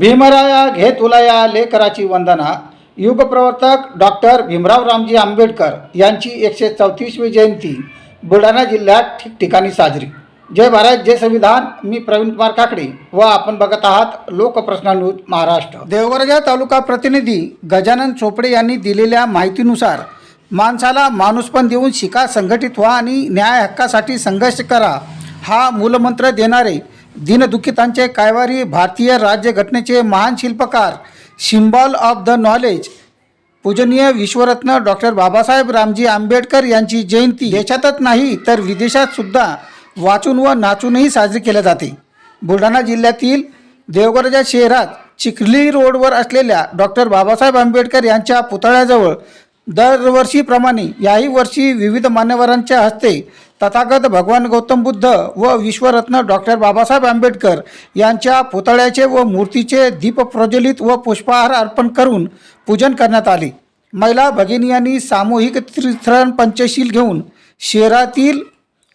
भीमराया घे तुलाया लेकराची वंदना. युगप्रवर्तक डॉक्टर भीमराव रामजी आंबेडकर यांची एकशे चौतीसवी जयंती बुलढाणा जिल्ह्यात ठिकठिकाणी साजरी. जय भारत जय संविधान. मी प्रवीण कुमार काकडे व आपण बघत आहात लोकप्रश्न न्यूज महाराष्ट्र. देवगरजा तालुका प्रतिनिधी गजानन चोपडे यांनी दिलेल्या माहितीनुसार माणसाला माणूसपण देऊन शिका संघटित व्हा आणि न्याय हक्कासाठी संघर्ष करा हा मूलमंत्र देणारे दीनदुःखितांचे कायवारी भारतीय राज्यघटनेचे महान शिल्पकार सिम्बॉल ऑफ द नॉलेज पूजनीय विश्वरत्न डॉक्टर बाबासाहेब रामजी आंबेडकर यांची जयंती. देशातच नाही तर विदेशात सुद्धा वाचून व नाचूनही साजरी केल्या जाते. बुलढाणा जिल्ह्यातील देवगडच्या शहरात चिखली रोडवर असलेल्या डॉक्टर बाबासाहेब आंबेडकर यांच्या पुतळ्याजवळ दरवर्षीप्रमाणे याही वर्षी विविध मान्यवरांच्या हस्ते तथागत भगवान गौतम बुद्ध व विश्वरत्न डॉक्टर बाबासाहेब आंबेडकर यांच्या पुतळ्याचे व मूर्तीचे दीप प्रज्वलित व पुष्पहार अर्पण करून पूजन करण्यात आले. महिला भगिनी यांनी सामूहिक त्रिथरण पंचशील घेऊन शहरातील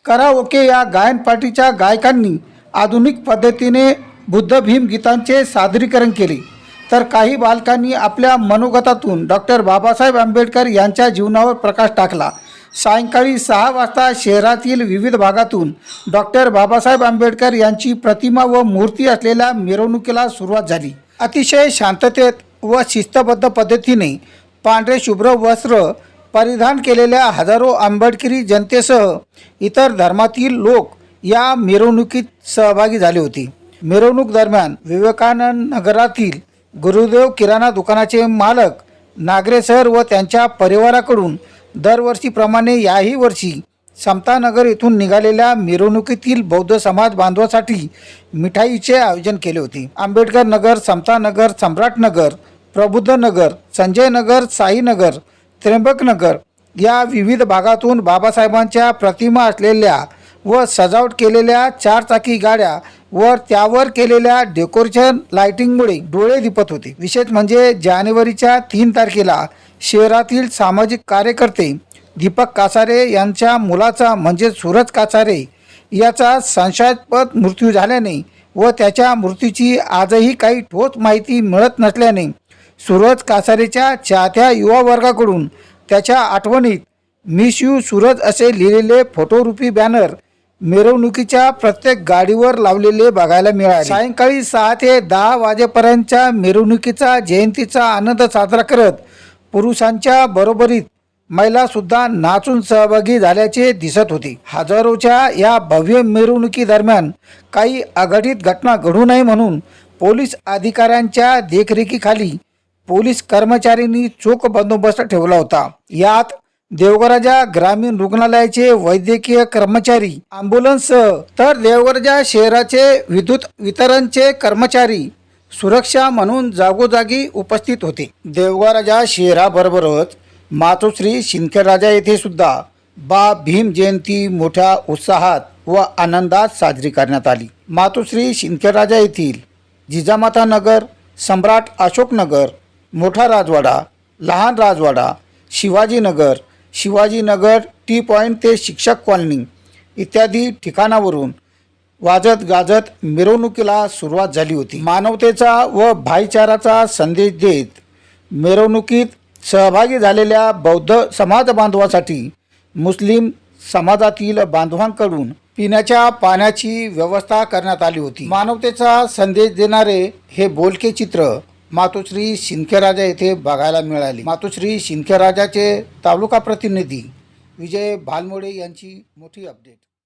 कराओके या गायन पार्टीच्या गायकांनी आधुनिक पद्धतीने बुद्ध भीम गीतांचे सादरीकरण केले. तर काही बालकांनी आपल्या मनोगतातून डॉक्टर बाबासाहेब आंबेडकर यांच्या जीवनावर प्रकाश टाकला. सायंकाळी सहा वाजता शहरातील विविध भागातून डॉक्टर बाबासाहेब आंबेडकर यांची प्रतिमा व मूर्ती असलेल्या मिरवणुकीला सुरुवात झाली. अतिशय शांततेत व शिस्तबद्ध पद्धतीने पांढरे शुभ्र वस्त्र परिधान केलेल्या हजारो आंबेडकरी जनतेसह इतर धर्मातील लोक या मिरवणुकीत सहभागी झाले होते. मिरवणूक दरम्यान विवेकानंद नगरातील गुरुदेव किराणा दुकानाचे मालक नागरे सर व त्यांच्या परिवाराकडून दरवर्षीप्रमाणे याही वर्षी समतानगर येथून निघालेल्या मिरवणुकीतील बौद्ध समाज बांधवासाठी मिठाईचे आयोजन केले होते. आंबेडकर नगर समतानगर सम्राटनगर प्रबुद्ध नगर संजय नगर साईनगर त्र्यंबकनगर या विविध भागातून बाबासाहेबांच्या प्रतिमा असलेल्या व सजावट केलेल्या चारचाकी गाड्या व त्यावर केलेल्या डेकोरेशन लाइटिंगमुळे डोळे दिपत होते. विशेष म्हणजे जानेवारीच्या तीन तारखेला शहरातील सामाजिक कार्यकर्ते दीपक कासारे यांच्या मुलाचा म्हणजे सूरज कासारे याचा संशयास्पद मृत्यू झाल्याने व त्याच्या मृत्यूची आजही काही ठोस माहिती मिळत नसल्याने सूरज कासारेच्या चाहत्या युवा वर्गाकडून त्याच्या आठवणीत मिस यू सूरज असे लिहिलेले फोटोरूपी बॅनर मिरवणुकीच्या प्रत्येक गाडीवर लावलेले बघायला मिळाले. सायंकाळी सहा ते दहा वाजेपर्यंतच्या मिरवणुकीचा जयंतीचा आनंद साजरा करत पुरुषांच्या बरोबरीत महिला सुद्धा नाचून सहभागी झाल्याचे दिसत होते. हजारोच्या या भव्य मिरवणुकीदरम्यान काही अघटित घटना घडू नये म्हणून पोलीस अधिकाऱ्यांच्या देखरेखीखाली पोलीस कर्मचाऱ्यांनी चोख बंदोबस्त ठेवला होता. यात देवगराजा ग्रामीण रुग्णालयाचे वैद्यकीय कर्मचारी अँब्युलन्स तर देवगराजा शहराचे विद्युत वितरणचे कर्मचारी सुरक्षा म्हणून जागोजागी उपस्थित होते. देवगराजा शहराबरोबरच मातोश्री शिंदखेराजा येथे सुद्धा बा भीम जयंती मोठ्या उत्साहात व आनंदात साजरी करण्यात आली. मातोश्री शिंदखेराजा येथील जिजामाता नगर सम्राट अशोकनगर मोठा राजवाडा लहान राजवाडा शिवाजीनगर शिवाजीनगर टी पॉईंट ते शिक्षक कॉलनी इत्यादी ठिकाणावरून वाजत गाजत मिरवणुकीला सुरुवात झाली होती. मानवतेचा व भाईचाराचा संदेश देत मिरवणुकीत सहभागी झालेल्या बौद्ध समाज बांधवासाठी मुस्लिम समाजातील बांधवांकडून पिण्याच्या पाण्याची व्यवस्था करण्यात आली होती. मानवतेचा संदेश देणारे हे बोलके चित्र मातोश्री शिंदखेराजा येथे बघायला मिळाले. मातोश्री शिंदखेराजाचे तालुका प्रतिनिधी विजय भालमोडे यांची मोठी अपडेट.